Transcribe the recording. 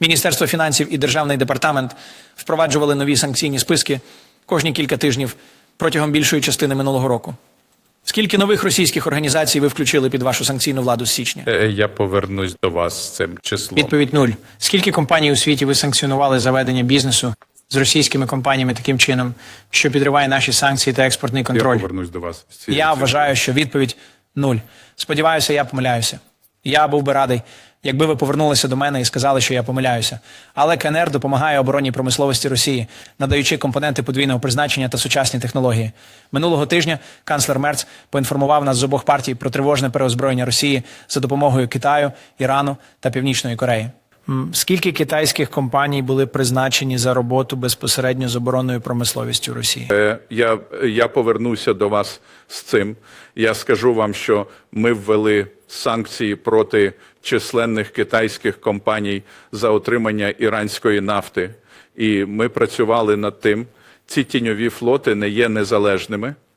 Міністерство фінансів і Державний департамент впроваджували нові санкційні списки кожні кілька тижнів протягом більшої частини минулого року. Скільки нових російських організацій ви включили під вашу санкційну владу з січня? Е, Я повернусь до вас з цим числом. Відповідь нуль. Скільки компаній у світі ви санкціонували за ведення бізнесу з російськими компаніями таким чином, що підриває наші санкції та експортний Я контроль? повернусь до вас. Я вважаю, що відповідь нуль. Сподіваюся, я помиляюся. Я був би радий, якби ви повернулися до мене і сказали, що я помиляюся. Але КНР допомагає оборонній промисловості Росії, надаючи компоненти подвійного призначення та сучасні технології. Минулого тижня канцлер Мерц поінформував нас з обох партій про тривожне переозброєння Росії за допомогою Китаю, Ірану та Північної Кореї. Скільки китайських компаній були призначені за роботу безпосередньо з оборонною промисловістю Росії? Е, Я, я повернуся до вас з цим. Я скажу вам, що ми ввели санкції проти численних китайських компаній за отримання іранської нафти. І ми працювали над тим. Ці тіньові флоти не є незалежними.